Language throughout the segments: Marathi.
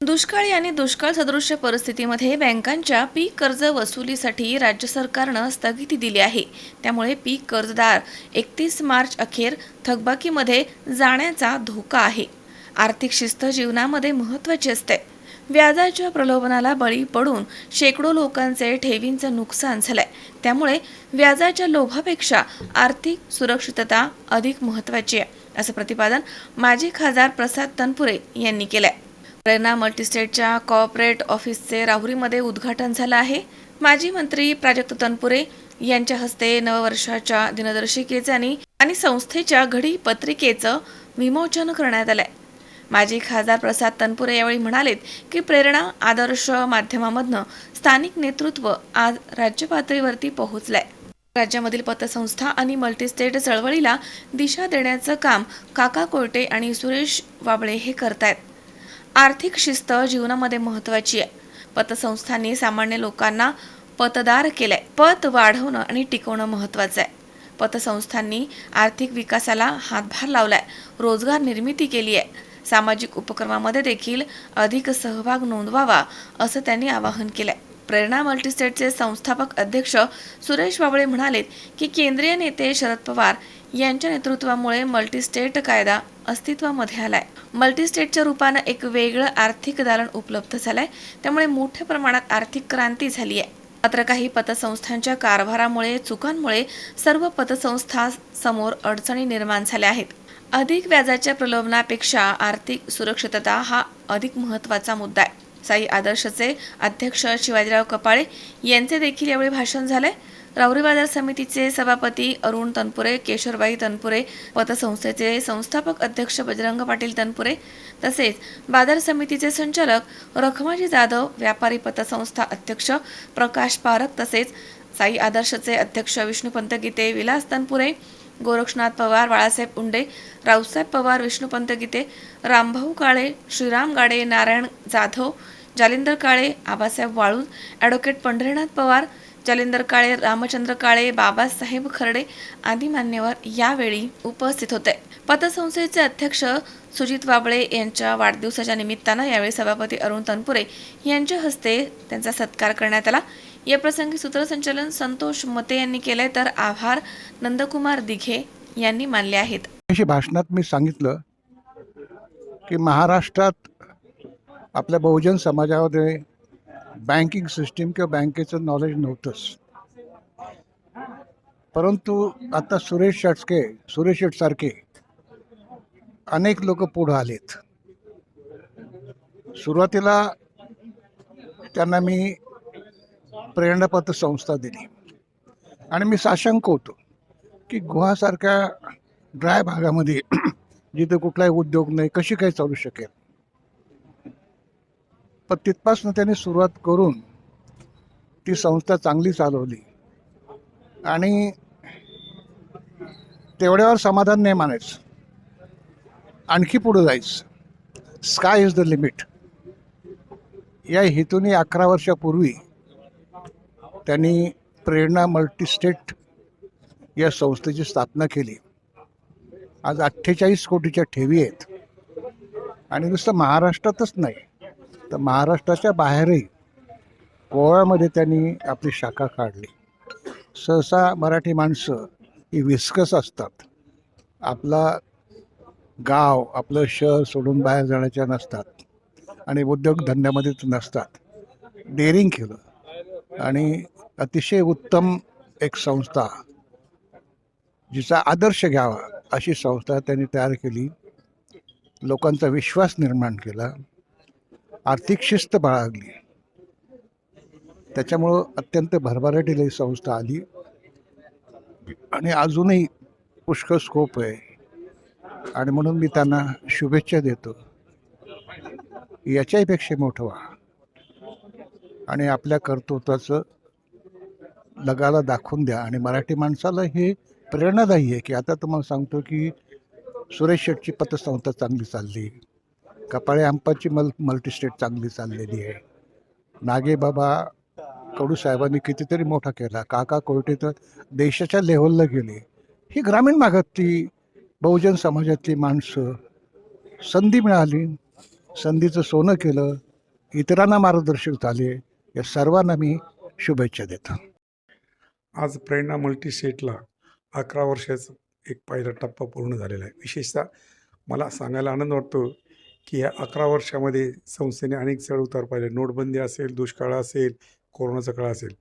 दुष्काळी आणि दुष्काळ सदृश्य परिस्थितीमध्ये बँकांच्या पीक कर्ज वसुलीसाठी राज्य सरकारनं स्थगिती दिली आहे. त्यामुळे पीक कर्जदार एकतीस मार्च अखेर थकबाकीमध्ये जाण्याचा धोका आहे. आर्थिक शिस्त जीवनामध्ये महत्त्वाची असते. व्याजाच्या प्रलोभनाला बळी पडून शेकडो लोकांचे ठेवींचं नुकसान झालंय. त्यामुळे व्याजाच्या लोभापेक्षा आर्थिक सुरक्षितता अधिक महत्त्वाची आहे असं प्रतिपादन माजी खासदार प्रसाद तनपुरे यांनी केलंय. प्रेरणा मल्टीस्टेटच्या कॉर्पोरेट ऑफिसचे राहुरीमध्ये उद्घाटन झालं आहे. माजी मंत्री प्राजक्त तनपुरे यांच्या हस्ते नववर्षाच्या दिनदर्शिकेचे आणि आणि संस्थेच्या घडी पत्रिकेचं विमोचन करण्यात आलंय. माजी खासदार प्रसाद तनपुरे यावेळी म्हणालेत की प्रेरणा आदर्श माध्यमामधनं स्थानिक नेतृत्व आज राज्य पातळीवरती पोहोचलंय. राज्यामधील पतसंस्था आणि मल्टीस्टेट चळवळीला दिशा देण्याचं काम काका कोयटे आणि सुरेश वाबळे हे करतायत. आर्थिक शिस्त जीवनामध्ये महत्वाची आहे. पतसंस्थांनी सामान्य लोकांना पतदार केलंय. पत वाढवणं आणि टिकवणं महत्वाचं आहे. पतसंस्थांनी आर्थिक विकासाला हातभार लावलाय. रोजगार निर्मिती केली आहे. सामाजिक उपक्रमामध्ये देखील अधिक सहभाग नोंदवावा असं त्यांनी आवाहन केलंय. प्रेरणा मल्टीस्टेटचे संस्थापक अध्यक्ष सुरेश बाबळे म्हणालेत की केंद्रीय नेते शरद पवार यांच्या नेतृत्वामुळे मल्टीस्टेट कायदा अस्तित्वामध्ये आलाय. मल्टीस्टेटच्या रूपानं एक वेगळं आर्थिक दालन उपलब्ध झालंय. त्यामुळे मोठ्या प्रमाणात आर्थिक क्रांती झाली आहे मात्र काही पतसंस्थांच्या कारभारामुळे चुकांमुळे सर्व पतसंस्था समोर अडचणी निर्माण झाल्या आहेत. अधिक व्याजाच्या प्रलोभनापेक्षा आर्थिक सुरक्षितता हा अधिक महत्त्वाचा मुद्दा आहे. साई आदर्शचे अध्यक्ष शिवाजीराव कपाळे यांचे देखील यावेळी भाषण झालंय. राऊरी बाजार समितीचे सभापती अरुण तनपुरे केशरबाई तनपुरे पतसंस्थेचे संस्थापक अध्यक्ष बजरंग पाटील तनपुरे तसेच बाजार समितीचे संचालक रखमाजी जाधव व्यापारी पतसंस्था अध्यक्ष प्रकाश पारख तसेच साई आदर्शचे अध्यक्ष विष्णुपंत गीते विलास तनपुरे गोरक्षनाथ पवार बाळासाहेब उंडे रावसाहेब पवार विष्णुपंत गीते रामभाऊ काळे श्रीराम गाडे नारायण जाधव जालिंदर काळे आबासाहेब वाळूज ॲडव्होकेट पंढरीनाथ पवार जालिंदर काळे रामचंद्र काळे बाबासाहेब खर्डे आदी मान्यवर यावेळी उपस्थित होते. पतसंस्थेचे अध्यक्ष सुजित वाबळे यांच्या वाढदिवसाच्या निमित्तानं यावेळी सभापती अरुण तनपुरे यांच्या हस्ते त्यांचा सत्कार करण्यात आला. या प्रसंगी सूत्रसंचालन संतोष मते यांनी केले तर आभार नंदकुमार दिघे यांनी मानले आहेत. भाषणात मी सांगितलं की महाराष्ट्रात आपल्या बहुजन समाजामध्ये बँकिंग सिस्टीम किंवा बँकेचं नॉलेज नव्हतंच परंतु आता सुरेश शेटके सुरेश शेटसारखे अनेक लोक पुढं आलेत सुरुवातीला त्यांना मी प्रेरणापत्र संस्था दिली आणि मी साशंक होतो की गुहासारख्या ड्राय भागामध्ये जिथे कुठलाही उद्योग नाही कशी काय चालू शकेल पण तिथपासून त्यांनी सुरुवात करून ती संस्था चांगली चालवली. आणि तेवढ्यावर समाधान नाही मानायचं. आणखी पुढं जायचं. स्काय इज द लिमिट या हेतूने अकरा वर्षापूर्वी त्यांनी प्रेरणा मल्टीस्टेट या संस्थेची स्थापना केली. आज अठ्ठेचाळीस कोटीच्या ठेवी आहेत. आणि नुसतं महाराष्ट्रातच नाही. तर महाराष्ट्राच्या बाहेरही गोव्यामध्ये त्यांनी आपली शाखा काढली. सहसा मराठी माणसं ही विस्कस असतात. आपला गाव आपलं शहर सोडून बाहेर जाण्याच्या नसतात. आणि उद्योगधंद्यामध्येच नसतात. डेअरिंग केलं. आणि अतिशय उत्तम एक संस्था जिचा आदर्श घ्यावा अशी संस्था त्यांनी तयार केली. लोकांचा विश्वास निर्माण केला. आर्थिक शिस्त बाळगली. त्याच्यामुळं अत्यंत भरभराटीला ही संस्था आली. आणि अजूनही पुष्कळ स्कोप आहे. आणि म्हणून मी त्यांना शुभेच्छा देतो. याच्याहीपेक्षा मोठं व्हा. आणि आपल्या कर्तृत्वाचं लगाला दाखवून द्या. आणि मराठी माणसाला हे प्रेरणादायी आहे की आता तुम्हाला सांगतो की सुरेश शेटची पतसंस्था चांगली चालली. कपाळे अंपाची मल मल्टीस्टेट चांगली चाललेली आहे. नागेबाबा कडू साहेबांनी कितीतरी मोठा केला. काका कोर्टे तर देशाच्या लेवलला गेले. ही ग्रामीण भागातली बहुजन समाजातली माणसं संधी मिळाली. संधीचं सोनं केलं. इतरांना मार्गदर्शक झाले. या सर्वांना मी शुभेच्छा देतो. आज प्रेरणा मल्टीसेटला अकरा वर्षाचं एक पहिला टप्पा पूर्ण झालेला आहे. विशेषतः मला सांगायला आनंद वाटतो की या अकरा वर्षामध्ये संस्थेने अनेक चढ उतार पाहिले. नोटबंदी असेल दुष्काळ असेल कोरोनाचा काळ असेल.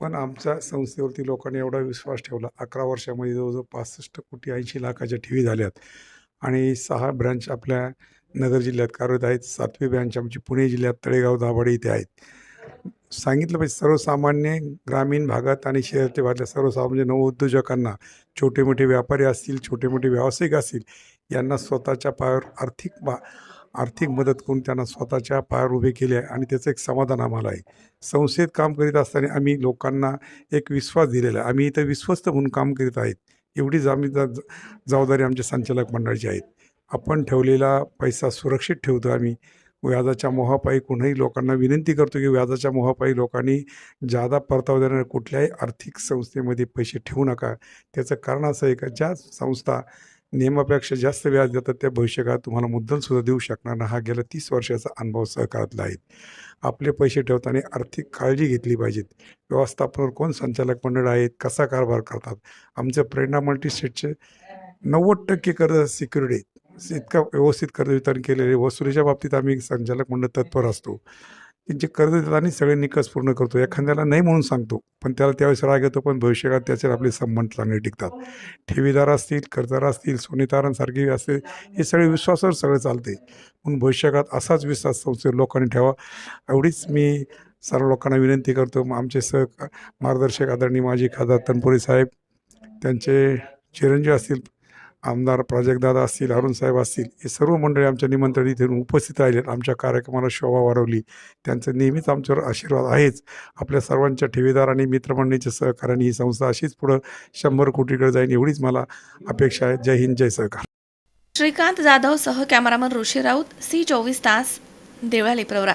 पण आमच्या संस्थेवरती लोकांनी एवढा विश्वास ठेवला. अकरा वर्षामध्ये जवळजवळ पासष्ट कोटी ऐंशी लाखाच्या ठेवी झाल्यात. आणि सहा ब्रँच आपल्या नगर जिल्ह्यात कार्यरत आहेत. सातवी ब्रँच आमची पुणे जिल्ह्यात तळेगाव दाभाडे इथे आहेत. सांगितलं पाहिजे सर्वसामान्य ग्रामीण भागात आणि शहरातल्या भागातल्या सर्वसामान्य नवउद्योजकांना छोटे मोठे व्यापारी असतील छोटे मोठे व्यावसायिक असतील यांना स्वतःच्या पायावर आर्थिक बा आर्थिक मदत करून त्यांना स्वतःच्या पायावर उभे केले आहे आणि त्याचं एक समाधान आम्हाला आहे. संस्थेत काम करीत असताना आम्ही लोकांना एक विश्वास दिलेला आहे. आम्ही इथं विश्वस्त म्हणून काम करीत आहेत. एवढीच आम्ही ज- जबाबदारी आमच्या संचालक मंडळाची आहेत. आपण ठेवलेला पैसा सुरक्षित ठेवतो आम्ही. व्याजाच्या मोहापायी कुणाही लोकांना विनंती करतो की व्याजाच्या मोहापायी लोकांनी जादा परतावा देणाऱ्या कुठल्याही आर्थिक संस्थेमध्ये पैसे ठेवू नका. त्याचं कारण असं आहे का? ज्या संस्था नियमापेक्षा जास्त व्याज देतात त्या भविष्यकाळात तुम्हाला मुद्दलसुद्धा देऊ शकणार ना हा गेल्या तीस वर्षाचा अनुभव सहकारातला आहे. आपले पैसे ठेवताना आर्थिक काळजी घेतली पाहिजेत. व्यवस्थापनावर कोण संचालक मंडळ आहेत? कसा कारभार करतात? आमच्या प्रेरणा मल्टीस्टेटचे नव्वद टक्के कर्ज सिक्युरिटी इतका व्यवस्थित कर्ज वितरण केलेले वसुलीच्या बाबतीत आम्ही संचालक मंडळ तत्पर असतो. त्यांचे कर्ज देतात आणि सगळे निकष पूर्ण करतो. एखाद्याला नाही म्हणून सांगतो पण त्याला त्यावेळेस राग येतो पण भविष्यकाळात त्याच्यावर आपले संबंध चांगले टिकतात. ठेवीदार असतील कर्जदार असतील सोनेतारांसारखे असतील हे सगळे विश्वासावर सगळं चालते. म्हणून भविष्यकाळात असाच विश्वास संस्थेवर लोकांनी ठेवा. एवढीच मी सर्व लोकांना विनंती करतो. मग आमचे सह मार्गदर्शक आदरणीय माजी खासदार तनपुरे साहेब त्यांचे चिरंजीव असतील आमदार प्राजक्तदादा असतील अरुण साहेब असतील हे सर्व मंडळी आमच्या निमंत्रण इथे उपस्थित राहिले आमच्या कार्यक्रमाला शोभा वाढवली. त्यांचं नेहमीच आमच्यावर आशीर्वाद आहेच. आपल्या सर्वांच्या ठेवीदार आणि मित्रमंडळीच्या सहकार्याने ही संस्था अशीच पुढं शंभर कोटीकडे जाईल एवढीच मला अपेक्षा आहे. जय हिंद जय सहकार. श्रीकांत जाधव सह कॅमेरामन ऋषी राऊत सी चोवीस तास देवळाली प्रवरा.